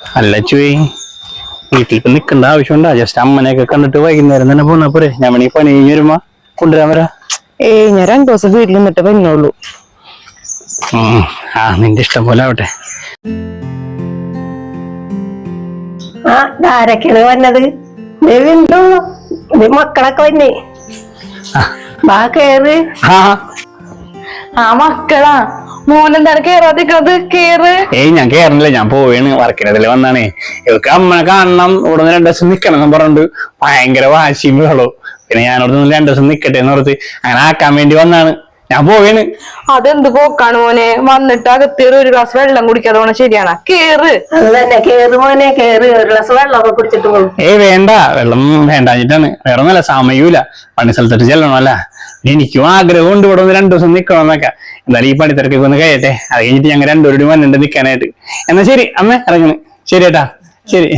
അല്ല ചുവേ വീട്ടിൽ ഇപ്പൊ നിക്കണ്ട ആവശ്യമുണ്ടാ. ജസ്റ്റ് അമ്മനെയൊക്കെ കണ്ടിട്ട് വൈകുന്നേരം തന്നെ പോന്നാ പോരെ. ഞാൻ വേണേ പണി കഴിഞ്ഞ് വരുമ്പോ കൊണ്ടുവരാൻ വരാ. ഏയ് ഞാൻ രണ്ടു ദിവസം വീട്ടിൽ നിന്നിട്ട് വരുന്നുള്ളൂ ആ നിന്റെ ഇഷ്ടം പോലെ ആവട്ടെ. ആ ആരൊക്കെയാണ് വന്നത്? വീണ്ടും മക്കളൊക്കെ വന്നേ. കേറ്. ആ മക്കളാ. മോനെന്താണ് കേറാതിക്കണത് കേറ്. ഏയ് ഞാൻ കേറണില്ല. ഞാൻ പോവേണ്. വർക്കിനതിൽ വന്നാണേ. ഇവർക്ക് അമ്മനെ കാണണം. ഇവിടെ നിന്ന് രണ്ടു ദിവസം നിക്കണം എന്ന് പറഞ്ഞിട്ട് ഭയങ്കര വാശിയും വേളോ പിന്നെ ഞാൻ ഇവിടെ നിന്ന് രണ്ടു ദിവസം നിക്കട്ടെ എന്ന് ഓർത്ത് അങ്ങനെ ആക്കാൻ വേണ്ടി വന്നാണ്. ഞാൻ പോവേണ്. അതെന്ത് പോക്കാണ് മോനെ? വന്നിട്ട് അകത്തേറി ഒരു ഗ്ലാസ് വെള്ളം കുടിക്കാതെ പോണ ശരിയാണ്. കേറ്. അത് തന്നെ. കേറ് മോനെ. കേറ്. ഒരു ഗ്ലാസ് വെള്ളമൊക്കെ കുടിച്ചിട്ട് പോകും ഏയ് വേണ്ട. വെള്ളം വേണ്ടാഞ്ഞിട്ടാണ്. വേറെ ഒന്നല്ല സമയൂല പണി സ്ഥലത്തോട്ട് ചെല്ലണമല്ല. എനിക്കും ആഗ്രഹമുണ്ട് ഇവിടെ ഒന്ന് രണ്ടു ദിവസം നിക്കണം എന്നൊക്കെ. എന്തായാലും ഈ പണിത്തിരക്കൊക്കെ ഒന്ന് കഴിയട്ടെ. അത് കഴിഞ്ഞിട്ട് ഞങ്ങൾ രണ്ടുപേരും വന്നിട്ട് നിൽക്കാനായിട്ട് എന്നാ ശരി അമ്മ ഇറങ്ങണ് ശരി ഏട്ടാ ശരി.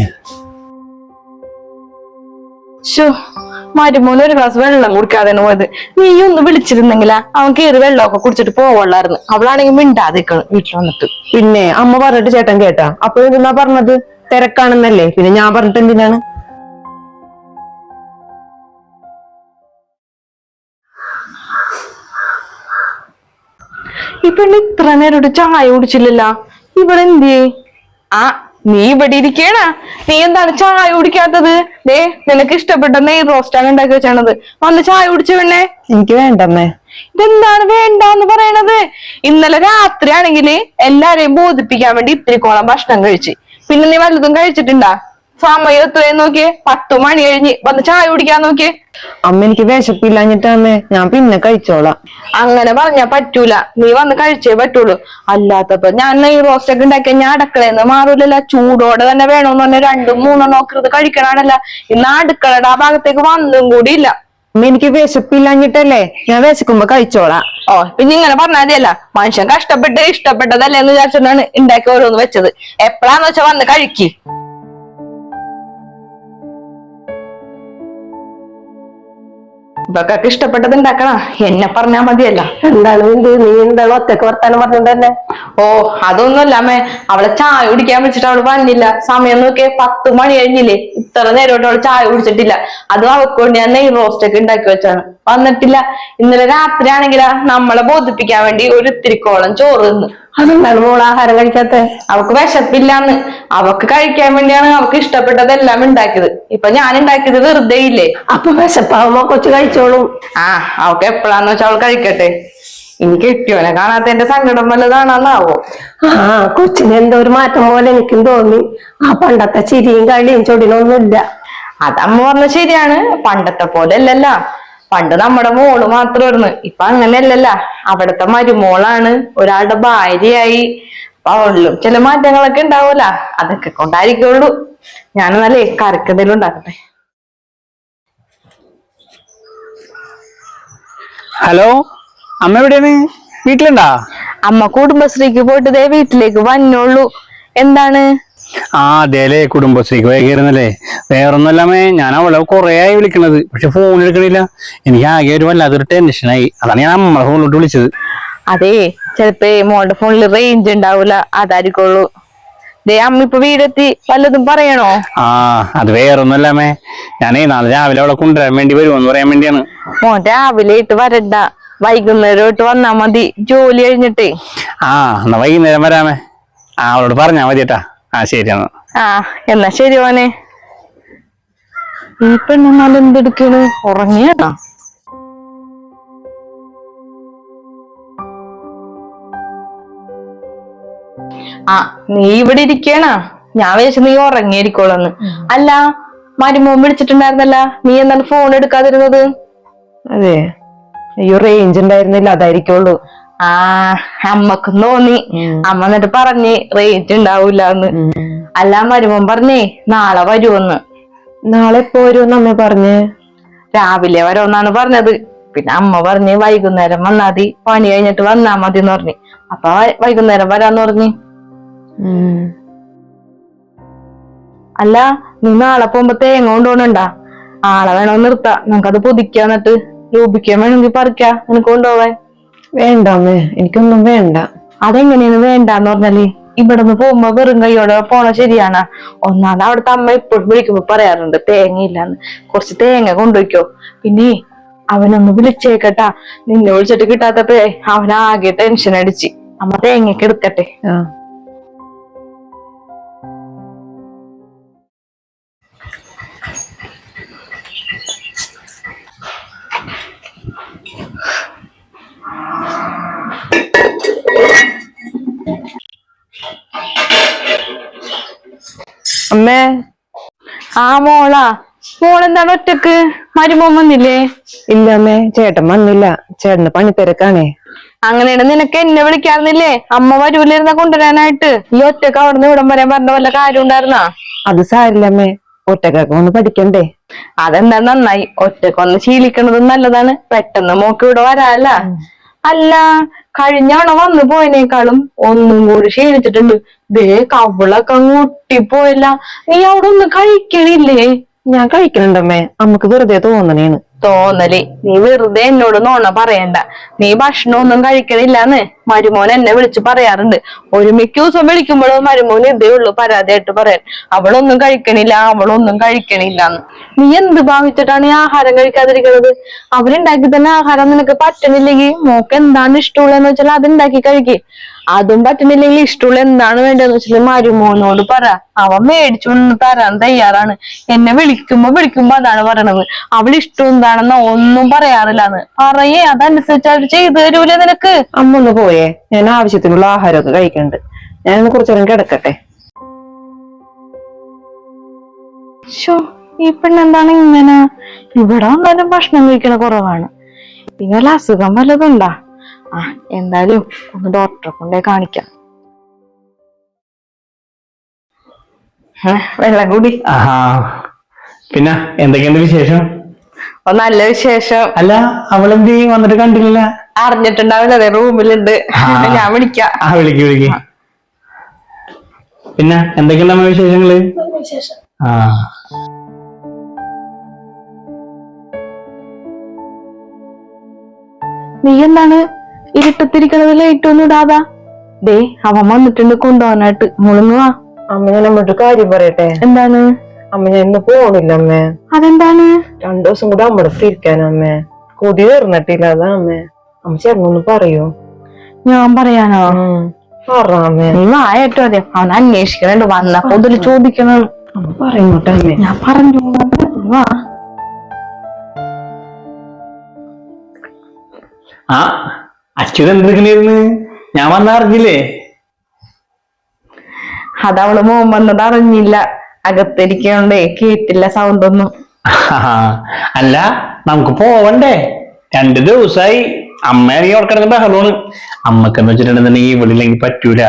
മരുമോന് ഒരു ഗ്ലാസ് വെള്ളം കുടിക്കാതെ പോയത്. നീ ഒന്ന് വിളിച്ചിരുന്നെങ്കിലാ അവൻ കയറി വെള്ളമൊക്കെ കുടിച്ചിട്ട് പോവുള്ളായിരുന്നു. അവളാണെങ്കിൽ മിണ്ടാതിക്കണം വീട്ടിൽ വന്നിട്ട്. പിന്നെ അമ്മ പറഞ്ഞിട്ട് ചേട്ടൻ കേട്ടാ. അപ്പൊ എന്താ പറഞ്ഞത്? തിരക്കാണെന്നല്ലേ? പിന്നെ ഞാൻ പറഞ്ഞിട്ട് എന്തിനാണ്? ഈ പെണ്ണ് ഇത്ര നേരം ഒരു ചായ കുടിച്ചില്ലല്ല. ഇവിടെ ആ നീ ഇവിടെ ഇരിക്കണ നീ എന്താണ് ചായ കുടിക്കാത്തത്? ദേ നിനക്ക് ഇഷ്ടപ്പെട്ട നെയ് റോസ്റ്റാണ് ഉണ്ടാക്കി വെച്ചാണത് വന്ന് ചായ കുടിച്ചു പെണ്ണേ. എനിക്ക് വേണ്ടമ്മേ. ഇതെന്താണ് വേണ്ടെന്ന് പറയണത്? ഇന്നലെ രാത്രി ആണെങ്കിൽ എല്ലാരെയും ബോധിപ്പിക്കാൻ വേണ്ടി ഇത്തിരി കോളം ഭക്ഷണം കഴിച്ച്. പിന്നെ നീ വല്ലതും കഴിച്ചിട്ടുണ്ടാ? സമയം എത്രയും നോക്കിയേ. പത്തു മണി കഴിഞ്ഞ്. വന്ന് ചായ കുടിക്കാൻ നോക്കിയേ. അമ്മ എനിക്ക് വിശപ്പില്ലാഞ്ഞിട്ടാണ് ഞാൻ പിന്നെ കഴിച്ചോളാം. അങ്ങനെ പറഞ്ഞാ പറ്റൂല. നീ വന്ന് കഴിച്ചേ പറ്റുള്ളൂ. അല്ലാത്തപ്പോ ഞാൻ ഈ റോസ്റ്റ് ഒക്കെ ഉണ്ടാക്കിയ ഞാൻ അടുക്കളയെന്ന് മാറൂലല്ല. ചൂടോടെ തന്നെ വേണമെന്ന് പറഞ്ഞ രണ്ടും മൂന്നെണ്ണം ഒക്കെ കഴിക്കണല്ല കഴിക്കണാണല്ല. ഇന്ന് അടുക്കളയുടെ ആ ഭാഗത്തേക്ക് വന്നും കൂടി ഇല്ല അമ്മ എനിക്ക് വിശപ്പില്ലാഞ്ഞിട്ടല്ലേ? ഞാൻ വിശക്കുമ്പോ കഴിച്ചോളാം. ഓ പിന്നെ ഇങ്ങനെ പറഞ്ഞാൽ മതിയല്ല. മനുഷ്യൻ കഷ്ടപ്പെട്ട് ഇഷ്ടപ്പെട്ടതല്ലേ എന്ന് വിചാരിച്ചിട്ടാണ് ഉണ്ടാക്കി ഓരോന്ന് വെച്ചത്. എപ്പോഴാന്ന് വെച്ചാ വന്ന് കഴിക്കി. ഇവക്കൊക്കെ ഇഷ്ടപ്പെട്ടത് ഉണ്ടാക്കണ എന്നെ പറഞ്ഞാ മതിയല്ല. എന്താണ് നീ എന്താണ് ഒറ്റയ്ക്ക് വർത്താനം പറഞ്ഞിട്ട് തന്നെ? ഓ അതൊന്നുമല്ല അമ്മേ. അവളെ ചായ കുടിക്കാൻ വെച്ചിട്ട് അവൾ വന്നില്ല. സമയം നോക്കിയ പത്ത് മണി കഴിഞ്ഞില്ലേ? ഇത്ര നേരമായിട്ട് അവൾ ചായ കുടിച്ചിട്ടില്ല. അത് അവൾക്ക് വേണ്ടി ഞാൻ നെയ് റോസ്റ്റ് ഒക്കെ ഉണ്ടാക്കി വെച്ചാണ്. വന്നിട്ടില്ല. ഇന്നലെ രാത്രി ആണെങ്കിലാ നമ്മളെ ബോധിപ്പിക്കാൻ വേണ്ടി ഒരു ഇത്തിരിക്കോളം ചോറ് തിന്നു. അതെന്താണ് മോൾ ആഹാരം കഴിക്കാത്ത? അവക്ക് വിശപ്പില്ലാന്ന്. അവക്ക് കഴിക്കാൻ വേണ്ടിയാണ് അവക്ക് ഇഷ്ടപ്പെട്ടതെല്ലാം ഉണ്ടാക്കിയത്. ഇപ്പൊ ഞാൻ ഉണ്ടാക്കിയത് വെറുതെ ഇല്ലേ? അപ്പൊ വിശപ്പാവുമ്പോ കൊച്ചു കഴിച്ചോളും. ആ അവക്ക് എപ്പോഴാന്ന് വെച്ചാൽ അവൾ കഴിക്കട്ടെ. എനിക്ക് കിട്ടിയോനെ കാണാത്ത എന്റെ സങ്കടം വല്ലതാണെന്നാവോ ആ കൊച്ചിന് എന്തോ ഒരു മാറ്റം പോലെ എനിക്കും തോന്നി. ആ പണ്ടത്തെ ചിരിയും കളിയും ചൊടിനൊന്നുമില്ല. അതമ്മ പറഞ്ഞ ശരിയാണ്. പണ്ടത്തെ പോലെ അല്ലല്ല പണ്ട് നമ്മുടെ മോൾ മാത്രമായിരുന്നു. ഇപ്പൊ അങ്ങനെയല്ലല്ല. അവിടത്തെ മരുമോളാണ്. ഒരാളുടെ ഭാര്യയായി. അപ്പൊ അവളിലും ചില മാറ്റങ്ങളൊക്കെ ഉണ്ടാവൂല. അതൊക്കെ കൊണ്ടായിരിക്കുള്ളൂ. ഞാനെന്നാലേ കറക്കെന്തെങ്കിലും ഉണ്ടാക്കട്ടെ. ഹലോ അമ്മ എവിടെയാണ്? വീട്ടിലുണ്ടാ? അമ്മ കുടുംബശ്രീക്ക് പോയിട്ട് ദേ വീട്ടിലേക്ക് വന്നോളൂ. എന്താണ്? ആ അതേലേ കുടുംബശ്രീക്ക് വൈകിരുന്നല്ലേ വേറൊന്നുമല്ലാമേ ഞാൻ അവളെ കൊറേ ആയി വിളിക്കണത്. പക്ഷെ ഫോൺ എടുക്കണില്ല. എനിക്ക് ആകെ ഒരു വല്ലാത്തൊരു ടെൻഷനായി അതാണ് ഞാൻ നമ്മളെ ഫോണിലോട്ട് വിളിച്ചത്. അതെ ചെലപ്പോ മോളുടെ ഫോണിൽ റേഞ്ച് ഉണ്ടാവൂല. അതായിരിക്കുള്ളൂ. ദേ അമ്മ ഇപ്പൊ വീടെത്തി വല്ലതും പറയണോ? ആ അത് വേറൊന്നുമല്ലാമേ ഞാനേ നാളെ രാവിലെ അവിടെ കൊണ്ടുവരാൻ വേണ്ടി വരുമെന്ന് പറയാൻ വേണ്ടിയാണ്. മോൻ രാവിലെ ഇട്ട് വരണ്ട. വൈകുന്നേരം ഇട്ട് വന്നാ മതി. ജോലി കഴിഞ്ഞിട്ടേ. ആ എന്നാ വൈകുന്നേരം വരാമേ. ആ അവളോട് പറഞ്ഞാ മതി കേട്ടാ ആ ശരി എന്നാ. ആ എന്നാ ശരി മോനെ. ഈ പെണ്ണെന്നാൽ എന്തെടുക്കണ്? ഉറങ്ങിയാ ആ നീ ഇവിടെ ഇരിക്കണ. ഞാൻ വിചാരിച്ചു നീ ഉറങ്ങിയിരിക്കോളന്ന് അല്ല മരുമോൻ വിളിച്ചിട്ടുണ്ടായിരുന്നല്ല. നീ എന്താണ് ഫോൺ എടുക്കാതിരുന്നത്? അതെ. അയ്യോ റേഞ്ച് ഉണ്ടായിരുന്നില്ല അതായിരിക്കുള്ളൂ. ആ അമ്മക്കും തോന്നി. അമ്മ എന്നിട്ട് പറഞ്ഞ് റേറ്റ് ഉണ്ടാവൂലെന്ന്. അല്ല മരുമോൻ പറഞ്ഞേ നാളെ വരുമെന്ന് നാളെ പോരുമെന്ന് അമ്മ പറഞ്ഞ്? രാവിലെ വരോന്നാണ് പറഞ്ഞത്. പിന്നെ അമ്മ പറഞ്ഞ് വൈകുന്നേരം വന്നാ മതി. പണി കഴിഞ്ഞിട്ട് വന്നാ മതി എന്ന് പറഞ്ഞു. അപ്പൊ വൈകുന്നേരം വരാന്ന് പറഞ്ഞു. അല്ല നീ നാളെ പോകുമ്പോ തേങ്ങ കൊണ്ടുപോകണണ്ടാ? ആളെ വേണോ നിർത്താ. നമുക്കത് പുതിക്കാ എന്നിട്ട് രൂപിക്കാൻ വേണമെങ്കിൽ പറിക്കാ. നിനക്ക് കൊണ്ടുപോവാൻ വേണ്ട അമ്മേ എനിക്കൊന്നും വേണ്ട. അതെങ്ങനെയാണ് വേണ്ടാന്ന് പറഞ്ഞാൽ? ഇവിടെ നിന്ന് പോകുമ്പോ വെറും കൈയോടെ പോണ ശരിയാണ്. ഒന്നാമത് അവിടുത്തെ അമ്മ ഇപ്പോഴും വിളിക്കുമ്പോ പറയാറുണ്ട് തേങ്ങയില്ലാന്ന്. കുറച്ച് തേങ്ങ കൊണ്ടുപോയിക്കോ. പിന്നെ അവനൊന്ന് വിളിച്ചേക്കട്ടാ. നിന്നെ വിളിച്ചിട്ട് കിട്ടാത്തപ്പോ അവനാകെ ടെൻഷൻ അടിച്ച്. അമ്മ തേങ്ങയൊക്കെ എടുക്കട്ടെ. അമ്മേ. ആ മോളാ. മോളെന്താണ് ഒറ്റയ്ക്ക്? മരുമോൻ വന്നില്ലേ? ഇല്ല അമ്മേ. ചേട്ടൻ വന്നില്ല. ചേട്ടന് പണിത്തിരക്കാണേ. അങ്ങനെയാണ് നിനക്ക് എന്നെ വിളിക്കാറുന്നില്ലേ? അമ്മ വരൂലിരുന്ന കൊണ്ടുവരാനായിട്ട്? ഈ ഒറ്റയ്ക്ക് അവിടുന്ന് ഇവിടം വരാൻ പറഞ്ഞ വല്ല കാര്യം ഉണ്ടായിരുന്നാ? അത് സാരില്ല അമ്മേ. ഒറ്റക്കൊക്കെ ഒന്ന് പഠിക്കണ്ടേ? അതെന്താ നന്നായി? ഒറ്റക്കൊന്ന് ശീലിക്കണതും നല്ലതാണ്. പെട്ടെന്ന് മോക്ക് ഇവിടെ വരാല്ല. അല്ല കഴിഞ്ഞവണ വന്നു പോയതിനേക്കാളും ഒന്നും കൂടി ക്ഷീണിച്ചിട്ടുണ്ട് ദേ കവിളൊക്കെ പോയല്ല. നീ അവിടെ ഒന്ന് കഴിക്കണില്ലേ? ഞാൻ കഴിക്കണുണ്ടമ്മേ നമുക്ക് വെറുതെ തോന്നണേണ് തോന്നൽ. നീ വെറുതെ എന്നോട് നോണ പറയണ്ട. നീ ഭക്ഷണം ഒന്നും കഴിക്കണില്ലാന്ന് മരുമോൻ എന്നെ വിളിച്ചു പറയാറുണ്ട്. ഒരു മിക്ക ദിവസം വിളിക്കുമ്പോഴും മരുമോൻ ഇതേ ഉള്ളൂ പരാതിയായിട്ട് പറയാൻ. അവളൊന്നും കഴിക്കണില്ല അവളൊന്നും കഴിക്കണില്ലാന്ന്. നീ എന്ത് ഭാവിച്ചിട്ടാണ് ഈ ആഹാരം കഴിക്കാതിരിക്കുന്നത്? അവരുണ്ടാക്കി തന്നെ ആഹാരം നിനക്ക് പറ്റണില്ലെങ്കിൽ മോക്ക് എന്താണ് ഇഷ്ടമുള്ളതെന്ന് വെച്ചാൽ അത് ഉണ്ടാക്കി കഴിക്കേ. അതും പറ്റണില്ലെങ്കിൽ ഇഷ്ടമുള്ള എന്താണ് വേണ്ടതെന്ന് വെച്ചാൽ മരുമോനോട് പറ. അവൻ മേടിച്ചു കൊണ്ട് തരാൻ തയ്യാറാണ്. എന്നെ വിളിക്കുമ്പോ വിളിക്കുമ്പോ അതാണ് പറയണത്. അവൾ ഇഷ്ടം എന്താണെന്ന് ഒന്നും പറയാറില്ലാന്ന്. പറയേ അതനുസരിച്ച് അവർ ചെയ്തു തരൂലേ നിനക്ക്? അമ്മ ഒന്ന് പോയേ. ഞാൻ ആവശ്യത്തിനുള്ള ആഹാരമൊക്കെ കഴിക്കണ്ട് ഞാനൊന്ന് കുറച്ചു നേരം കിടക്കട്ടെ. ഷോ ഈ പെണ്ണെന്താണ് ഇങ്ങനെ? ഇവിടെ വന്നാലും ഭക്ഷണം കഴിക്കണ കുറവാണ്. ഇങ്ങനെ അസുഖം വല്ലതും വല്ലതുണ്ടാ ആ എന്തായാലും ഒന്ന് ഡോക്ടറെ കൊണ്ടേ കാണിക്കാം. വെള്ളം കൂടി. ആഹാ. പിന്നെ എന്തൊക്കെയുണ്ട് വിശേഷം? ഓ നല്ല വിശേഷം. അല്ല അവളെന്ത് വന്നിട്ട് കണ്ടില്ല. അറിഞ്ഞിട്ടുണ്ടാവില്ല അതെ റൂമിലുണ്ട്. ഞാൻ വിളിക്കാം. ആ വിളിക്ക് വിളിക്ക്. പിന്നെ എന്തൊക്കെയുണ്ട് അമ്മ വിശേഷങ്ങൾ? ആ. നീ എന്താണ് ഇരുട്ടത്തിരിക്കണത് ലൈറ്റ് ഒന്നും ഇടാതാ ദേ അവൻ വന്നിട്ടുണ്ട് കൊണ്ടുപോകാനായിട്ട്. മുളുങ്ങുവാ അമ്മ ഞാൻ അമ്മയുടെ കാര്യം പറയട്ടെ? എന്താണ്? അമ്മ ഞാൻ ഇന്ന് പോണില്ല അമ്മേ. അതെന്താണ്? രണ്ടു ദിവസം കൂടെ അമ്മയുടെ ഇരിക്കാനമ്മേ കൊതി തീർന്നിട്ടില്ല അതാ അമ്മേ. അമ്മ ചേർന്നൊന്ന് പറയൂ. ഞാൻ പറയാനോ? ഉം. പറ അമ്മേ. നീ വായട്ടോ അതെ അവൻ അന്വേഷിക്കണുണ്ട് വന്നപ്പോ ഇതിൽ ചോദിക്കണം. പറയൂട്ടെ അമ്മേ. ഞാൻ പറഞ്ഞു. വാ. ആ അച്യുത എന്തെടുക്കണിരുന്ന് ഞാൻ വന്നറിഞ്ഞില്ലേ? അതവൾ മോൻ വന്നത് അറിഞ്ഞില്ല അകത്തിരിക്കണ്ടേ കേട്ടില്ല സൗണ്ട് ഒന്നും അല്ല നമുക്ക് പോവണ്ടേ? രണ്ട് ദിവസമായി അമ്മയാണെങ്കിൽ ഓർക്കിടന്ന് ബഹളമാണ്. അമ്മക്കെന്ന് വെച്ചിട്ടുണ്ടെന്നുണ്ടെങ്കിൽ ഇവളില്ലെങ്കിൽ പറ്റൂല.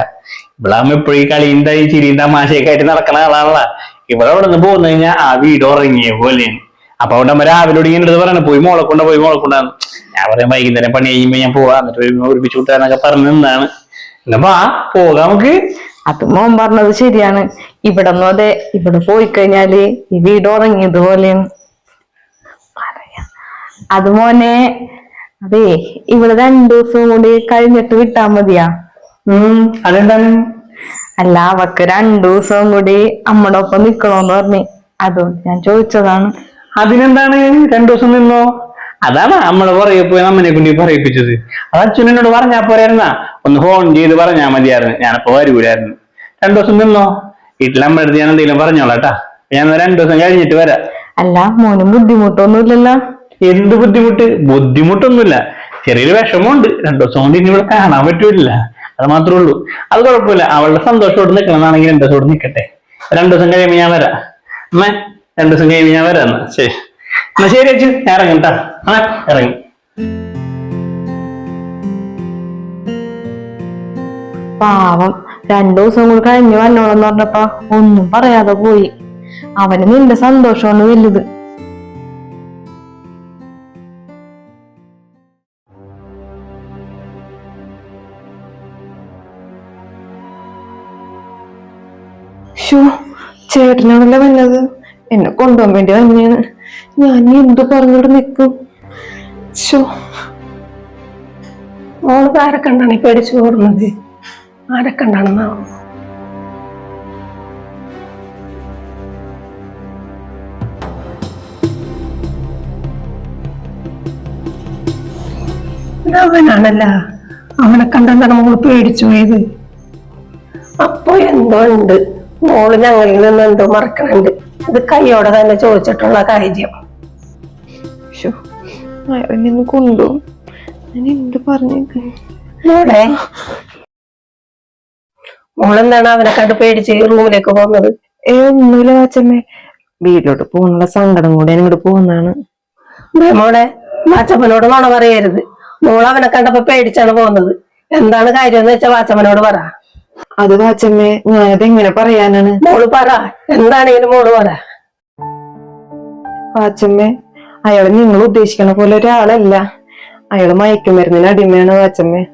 ഇവളാകുമ്പോ എപ്പോഴും ഈ കളിയും ഈ ചിരിയും തമാശയൊക്കെ ആയിട്ട് നടക്കണ ആളാണല്ലോ. ഇവിടെ അവിടെ നിന്ന് പോന്നു കഴിഞ്ഞാൽ ആ വീട് ഉറങ്ങിയ പോലെയാണ് അപ്പൊ അവിടെ അമ്മ രാവിലെ ഇങ്ങനെ പറയണ പോയി മോളെ കൊണ്ട പോയി മോളെ കൊണ്ടാന്ന് ഞാൻ പറയാം വൈകുന്നേരം പണി കഴിയുമ്പോ ഞാൻ പോവാ. എന്നിട്ട് ഒരുമിച്ച് കൂട്ടാന്നൊക്കെ പറഞ്ഞു നിന്നാണ്. എന്നപ്പാ പോകാം നമുക്ക്. അത് മോൻ പറഞ്ഞത് ശരിയാണ്. ഇവിടെ നിന്നും അതെ ഇവിടെ പോയി കഴിഞ്ഞാൽ ഈ വീട് ഉറങ്ങിയതുപോലെയാണ്. അത് മോനെ അതെ ഇവിടെ രണ്ടു ദിവസം കൂടി കഴിഞ്ഞിട്ട് വിട്ടാ മതിയാ. അതെന്താണ്? അല്ല അവക്ക് രണ്ടു ദിവസം കൂടി അമ്മയുടെ ഒപ്പം നിക്കണോന്ന് പറഞ്ഞു. അതുകൊണ്ട് ഞാൻ ചോദിച്ചതാണ്. അതിനെന്താണ് രണ്ടു ദിവസം നിന്നോ? അതാണ് നമ്മൾ പറയപ്പോ അമ്മനെ കുഞ്ഞി പറയിപ്പിച്ചത്. അത് അച്ഛനോട് പറഞ്ഞാ പോരായിരുന്ന? ഒന്ന് ഫോൺ ചെയ്ത് പറഞ്ഞാ മതിയായിരുന്നു. ഞാനപ്പോ വരൂലായിരുന്നു. രണ്ടു ദിവസം നിന്നോ? വീട്ടിൽ നമ്മുടെ അടുത്ത് ഞാൻ എന്തെങ്കിലും പറഞ്ഞോളാട്ടാ ഞാൻ രണ്ടു ദിവസം കഴിഞ്ഞിട്ട് വരാം. അല്ല മോനും ബുദ്ധിമുട്ടൊന്നുമില്ലല്ലോ. എന്ത് ബുദ്ധിമുട്ട്? ബുദ്ധിമുട്ടൊന്നുമില്ല. ചെറിയൊരു വിഷമമുണ്ട്. രണ്ടു ദിവസം കൊണ്ട് ഇനി ഇവിടെ കാണാൻ പറ്റൂല അത് മാത്രമേ ഉള്ളൂ. അത് കുഴപ്പമില്ല. അവളുടെ സന്തോഷത്തോട് നിൽക്കണമെന്നാണെങ്കിൽ രണ്ടു ദിവസം നിൽക്കട്ടെ രണ്ടു ദിവസം കഴിയുമ്പോൾ ഞാൻ വരാം. അമ്മേ. രണ്ടു ദിവസം കഴിയുമ്പോൾ ഞാൻ വരാം ശരി. എന്നാ ശരി അച്ഛൻ ഇറങ്ങും കേട്ടാ ആ ഇറങ്ങി. പാവം രണ്ടു ദിവസം കൂടി കഴിഞ്ഞു വന്നോളെന്ന് പറഞ്ഞപ്പോ ഒന്നും പറയാതെ പോയി. അവന് നിന്റെ സന്തോഷമാണ് വലുത്. ചേട്ടനാണല്ലോ വന്നത്? എന്നെ കൊണ്ടുപോകാൻ വേണ്ടി തന്നെയാണ് ഞാൻ എന്ത് പറഞ്ഞോട് നിൽക്കും മോളത് ആരെ കണ്ടാണ് ഈ പേടിച്ചു പോരുന്നത് ആരെ കണ്ടാണെന്നാവും അവനാണല്ല. അവനെ കണ്ടെന്താണ് മോൾ പേടിച്ചു പോയത്? അപ്പോ എന്തോ ഉണ്ട്? മോൾ ഞങ്ങളിൽ നിന്ന് എന്തോ മറക്കണുണ്ട്. ഇത് കൈയോടെ തന്നെ ചോദിച്ചിട്ടുള്ള കാര്യം. കൊണ്ടുപോകും ഞാൻ എന്ത് പറഞ്ഞേക്ക്? മോളെന്താണ് അവനെ കണ്ട് പേടിച്ച് റൂമിലേക്ക് പോകുന്നത്? ഏ ഒന്നുമില്ല വാച്ചമ്മേ വീട്ടിലോട്ട് പോകുന്നുള്ള സങ്കടം കൂടെ ഇങ്ങോട്ട് പോകുന്നതാണ്. മോളെ വാച്ചമ്മനോട് നുണ പറയരുത്. മോൾ അവനെ കണ്ടപ്പോ പേടിച്ചാണ് പോകുന്നത്. എന്താണ് കാര്യം എന്ന് വെച്ചാ വാച്ചമ്മനോട് പറ. അത് വാച്ചമ്മേ ഞാനത് എങ്ങനെ പറയാനാണ്? മോൾ പറ. എന്താണെങ്കിലും മോൾ പറ. വാച്ചമ്മേ അയാൾ നിങ്ങൾ ഉദ്ദേശിക്കണ പോലെ ഒരാളല്ല. അയാൾ മയക്കുമരുന്നിന് അടിമയാണ് വാച്ചമ്മേ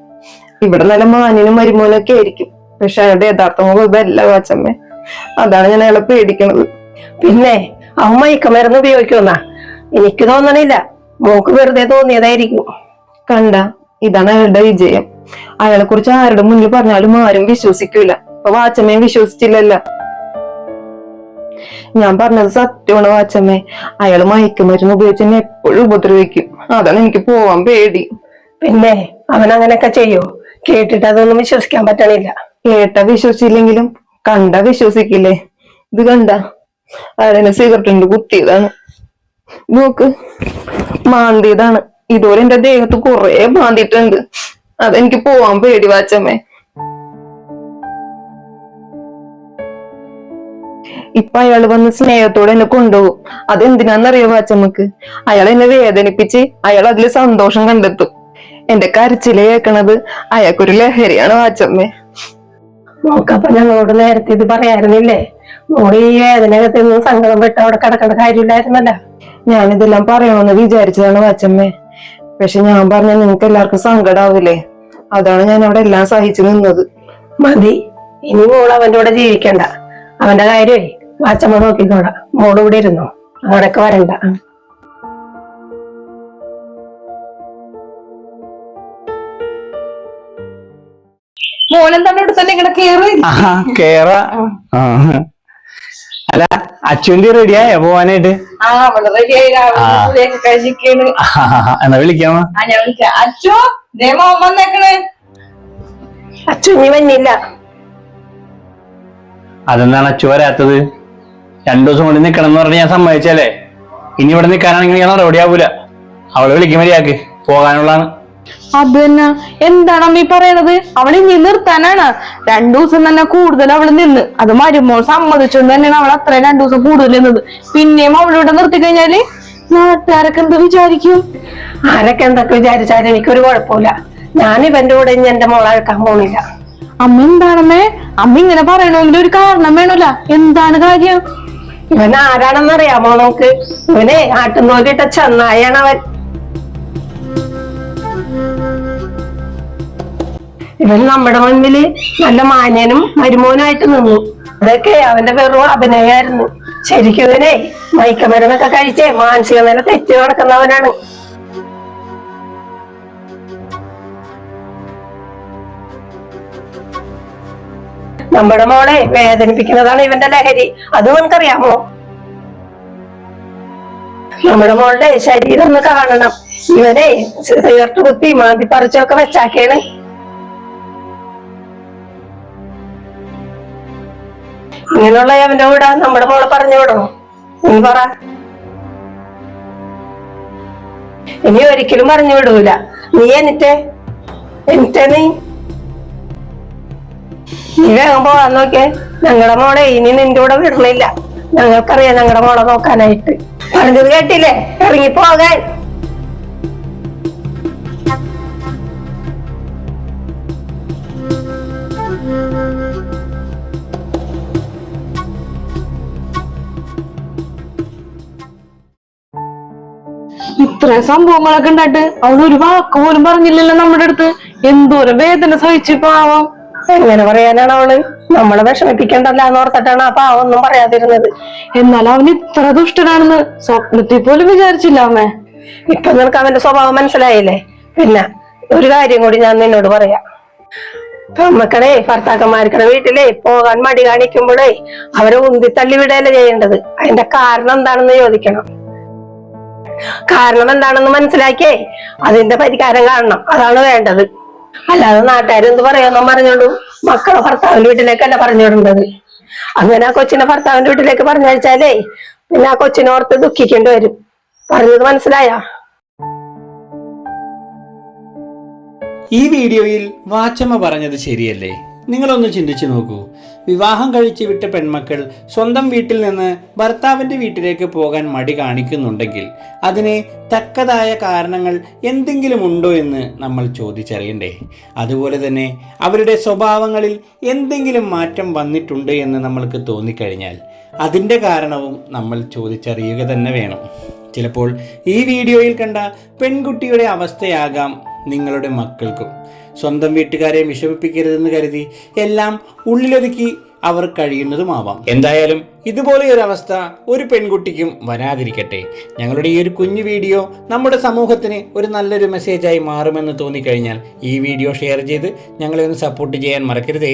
ഇവിടെ നല്ല മാനിനും മരുമോനൊക്കെ ആയിരിക്കും. പക്ഷെ അയാളുടെ യഥാർത്ഥ മുഖല്ല വാച്ചമ്മേ അതാണ് ഞാൻ അയാളെ പേടിക്കണത്. പിന്നെ അവൻ മയക്കുമരുന്ന് ഉപയോഗിക്കുന്ന എനിക്ക് തോന്നണില്ല. മോക്ക് വെറുതെ തോന്നിയതായിരിക്കും. കണ്ട ഇതാണ് അയാളുടെ വിജയം. അയാളെ കുറിച്ച് ആരുടെ മുന്നിൽ പറഞ്ഞാലും ആരും വിശ്വസിക്കൂല. അപ്പൊ വാച്ചമ്മയും വിശ്വസിച്ചില്ലല്ല. ഞാൻ പറഞ്ഞത് സത്യമാണ് വാച്ചമ്മേ. അയാൾ മയക്കുമരുന്ന് ഉപയോഗിച്ച് എന്നെ എപ്പോഴും ഉപദ്രവിക്കും. അതാണ് എനിക്ക് പോവാൻ പേടി. പിന്നെ അവൻ അങ്ങനെയൊക്കെ ചെയ്യോ? കേട്ടിട്ട് അതൊന്നും വിശ്വസിക്കാൻ പറ്റണില്ല. കേട്ട വിശ്വസിച്ചില്ലെങ്കിലും കണ്ട വിശ്വസിക്കില്ലേ? ഇത് കണ്ട? അയാളെന്നെ സിഗരറ്റ് കൊണ്ട് കുത്തിയതാണ്. നോക്ക് മാന്തിയതാണ്. ഇതുപോലെ എന്റെ ദേഹത്ത് കുറെ മാന്തിയിട്ടുണ്ട്. അതെനിക്ക് പോവാൻ പേടി വാച്ചമ്മേ. ഇപ്പൊ അയാൾ വന്ന് സ്നേഹത്തോടെ എന്നെ കൊണ്ടുപോകും. അതെന്തിനാന്നറിയോ വാച്ചമ്മക്ക്? അയാൾ എന്നെ വേദനിപ്പിച്ച് അയാൾ അതിൽ സന്തോഷം കണ്ടെത്തും. എന്റെ കരച്ചിലെ കേൾക്കണത് അയാൾക്കൊരു ലഹരിയാണ് വാച്ചമ്മേ. മോക്കപ്പൊ ഞങ്ങളോട് നേരത്തെ ഇത് പറയാറുന്നില്ലേ? മോൾ ഈ വേദനകത്തിൽ നിന്ന് സങ്കടം വിട്ട് അവിടെ കിടക്കേണ്ട കാര്യമില്ലായിരുന്നല്ല. ഞാനിതെല്ലാം പറയണമെന്ന് വിചാരിച്ചതാണ് വാച്ചമ്മേ. പക്ഷെ ഞാൻ പറഞ്ഞ നിങ്ങൾക്ക് എല്ലാവർക്കും സങ്കടാവൂലേ അതാണ് ഞാൻ അവിടെ എല്ലാം സഹിച്ചു നിന്നത്. മതി. ഇനി മോൾ അവന്റെ കൂടെ ജീവിക്കണ്ട. അവന്റെ കാര്യമേ വാച്ചമ്മ നോക്കിക്കോടാ മോൾ ഇവിടെ ഇരുന്നോ? അവിടെയൊക്കെ വരണ്ട. മോളെന്താ ഇവിടെ തന്നെ ഇങ്ങനെ കേറി കേറ. ആ. അല്ല അച്ചുണ്ടി റെഡിയായോ പോവാനായിട്ട്? എന്നാ വിളിക്കാമോ അച്ചു വന്നേക്കണ്. അച്ഛനി വന്നില്ല. അതെന്താണ് അച്ചു വരാത്തത്? രണ്ടു ദിവസം കൊണ്ട് നിക്കണം എന്ന് പറഞ്ഞ് ഞാൻ സമ്മതിച്ചല്ലേ ഇനി ഇവിടെ നിൽക്കാനാണെങ്കിൽ ഞാൻ റെഡിയാവൂല അവൾ അവളെ വിളിക്കും മര്യാദയ്ക്ക്. പോകാനുള്ളതാണ്. അത് തന്നെ. എന്താണ് അമ്മ പറയണത്? അവൾ ഇനി നിർത്താനാണ്. രണ്ടു ദിവസം തന്നെ കൂടുതൽ അവൾ നിന്ന്. അത് മരുമോൾ സമ്മതിച്ചുകൊണ്ട് തന്നെയാണ് അവൾ അത്രയും രണ്ടു ദിവസം കൂടുതൽ നിന്നത്. പിന്നെയും അവളിവിടെ നിർത്തി കഴിഞ്ഞാൽ നാട്ടുകാരൊക്കെ എന്ത് വിചാരിക്കും? ആരൊക്കെ എന്തൊക്കെ വിചാരിച്ചാലും എനിക്കൊരു കുഴപ്പമില്ല. ഞാൻ ഇവന്റെ കൂടെ ഇനി എന്റെ മോളെ എടുക്കാൻ പോണില്ല. അമ്മ എന്താണമ്മേ? അമ്മ ഇങ്ങനെ പറയണമെങ്കിൽ ഒരു കാരണം വേണമല്ല. എന്താണ് കാര്യം? ഇവൻ ആരാണെന്ന് അറിയാമോ നമുക്ക്? ഇവനെ ആട്ടുന്നോക്കിട്ട ചെന്നായാണ് അവൻ. ഇവൻ നമ്മുടെ മുന്നിൽ നല്ല മാന്യനും മരുമോനായിട്ട് നിന്നു. അതൊക്കെ അവന്റെ വെറും അഭിനയായിരുന്നു. ശരിക്കും ഇവനെ മയക്കമരുന്നൊക്കെ കഴിച്ചേ മാനസിക നില തെറ്റി നടക്കുന്നവനാണ്. നമ്മുടെ മോളെ വേദനിപ്പിക്കുന്നതാണ് ഇവന്റെ ലഹരി. അത് നമുക്കറിയാമോ നമ്മുടെ മോളുടെ ശരീരം ഒന്ന് കാണണം. ഇവനെ സിഗരറ്റ് കുത്തി മാന്തി പറിച്ചൊക്കെ വെച്ചാക്കിയാണ് ഇങ്ങനെയുള്ള അവന്റെ കൂടെ നമ്മുടെ മോളെ പറഞ്ഞു വിടണോ? നീ പറ. ഇനി ഒരിക്കലും പറഞ്ഞു വിടൂല. നീ എന്നിട്ടേ? എന്നിട്ടേ നീ? നീ വേഗം പോവാൻ നോക്കിയേ. ഞങ്ങളുടെ മോളെ ഇനി നിന്റെ കൂടെ വിടണില്ല. ഞങ്ങൾക്കറിയാം ഞങ്ങളുടെ മോളെ നോക്കാനായിട്ട്. പറഞ്ഞത് കേട്ടില്ലേ? ഇറങ്ങി പോകാൻ. ഇത്രയും സംഭവങ്ങളൊക്കെ ഉണ്ടായിട്ട് അവൾ ഒരു വാക്ക് പോലും പറഞ്ഞില്ലല്ലോ നമ്മുടെ അടുത്ത്. എന്തോരം വേദന സഹിച്ചു പാവം. എങ്ങനെ പറയാനാണ് അവൾ? നമ്മളെ വിഷമിപ്പിക്കണ്ടല്ല എന്ന് ഓർത്തിട്ടാണ് ആ പാവം ഒന്നും പറയാതിരുന്നത്. എന്നാൽ അവൻ ഇത്ര ദുഷ്ടനാണെന്ന് സ്വപ്നത്തിൽ പോലും വിചാരിച്ചില്ല അമ്മേ. ഇപ്പൊ നിനക്ക് അവന്റെ സ്വഭാവം മനസ്സിലായില്ലേ? പിന്നെ ഒരു കാര്യം കൂടി ഞാൻ നിന്നോട് പറയാം. നമ്മക്കടേ ഭർത്താക്കന്മാർക്കടെ വീട്ടിലേ പോകാൻ മടി കാണിക്കുമ്പോഴേ അവരെ ഉന്തി തള്ളി വിടല്ലേ ചെയ്യേണ്ടത്? അതിന്റെ കാരണം എന്താണെന്ന് ചോദിക്കണം. കാരണം എന്താണെന്ന് മനസ്സിലാക്കിയേ? അതിന്റെ പരിഹാരം കാണണം. അതാണ് വേണ്ടത്. അല്ലാതെ നാട്ടുകാരെന്ത് പറയുമെന്നും പറഞ്ഞോളൂ മക്കളെ ഭർത്താവിന്റെ വീട്ടിലേക്കല്ല പറഞ്ഞു വിടേണ്ടത്? അങ്ങനെ ആ കൊച്ചിനെ ഭർത്താവിന്റെ വീട്ടിലേക്ക് പറഞ്ഞയച്ചാലേ പിന്നെ ആ കൊച്ചിനോർത്ത് ദുഃഖിക്കേണ്ടി വരും. പറഞ്ഞത് മനസ്സിലായാ? ഈ വീഡിയോയിൽ വാച്ചമ്മ പറഞ്ഞത് ശരിയല്ലേ? നിങ്ങളൊന്ന് ചിന്തിച്ചു നോക്കൂ. വിവാഹം കഴിച്ചു വിട്ട പെൺമക്കൾ സ്വന്തം വീട്ടിൽ നിന്ന് ഭർത്താവിന്റെ വീട്ടിലേക്ക് പോകാൻ മടി കാണിക്കുന്നുണ്ടെങ്കിൽ അതിന് തക്കതായ കാരണങ്ങൾ എന്തെങ്കിലും ഉണ്ടോ എന്ന് നമ്മൾ ചോദിച്ചറിയണ്ടേ. അതുപോലെ തന്നെ അവരുടെ സ്വഭാവങ്ങളിൽ എന്തെങ്കിലും മാറ്റം വന്നിട്ടുണ്ട് എന്ന് നമ്മൾക്ക് തോന്നിക്കഴിഞ്ഞാൽ അതിന്റെ കാരണവും നമ്മൾ ചോദിച്ചറിയുക തന്നെ വേണം. ചിലപ്പോൾ ഈ വീഡിയോയിൽ കണ്ട പെൺകുട്ടിയുടെ അവസ്ഥയാകാം നിങ്ങളുടെ മക്കൾക്കും. സ്വന്തം വീട്ടുകാരെ വിഷമിപ്പിക്കരുതെന്ന് കരുതി എല്ലാം ഉള്ളിലൊതുക്കി അവർ കഴിയുന്നതുമാവാം. എന്തായാലും ഇതുപോലെ ഒരു അവസ്ഥ ഒരു പെൺകുട്ടിക്കും വരാതിരിക്കട്ടെ. ഞങ്ങളുടെ ഈ ഒരു കുഞ്ഞു വീഡിയോ നമ്മുടെ സമൂഹത്തിന് ഒരു നല്ലൊരു മെസ്സേജായി മാറുമെന്ന് തോന്നിക്കഴിഞ്ഞാൽ ഈ വീഡിയോ ഷെയർ ചെയ്ത് ഞങ്ങളെ ഒന്ന് സപ്പോർട്ട് ചെയ്യാൻ മറക്കരുതേ.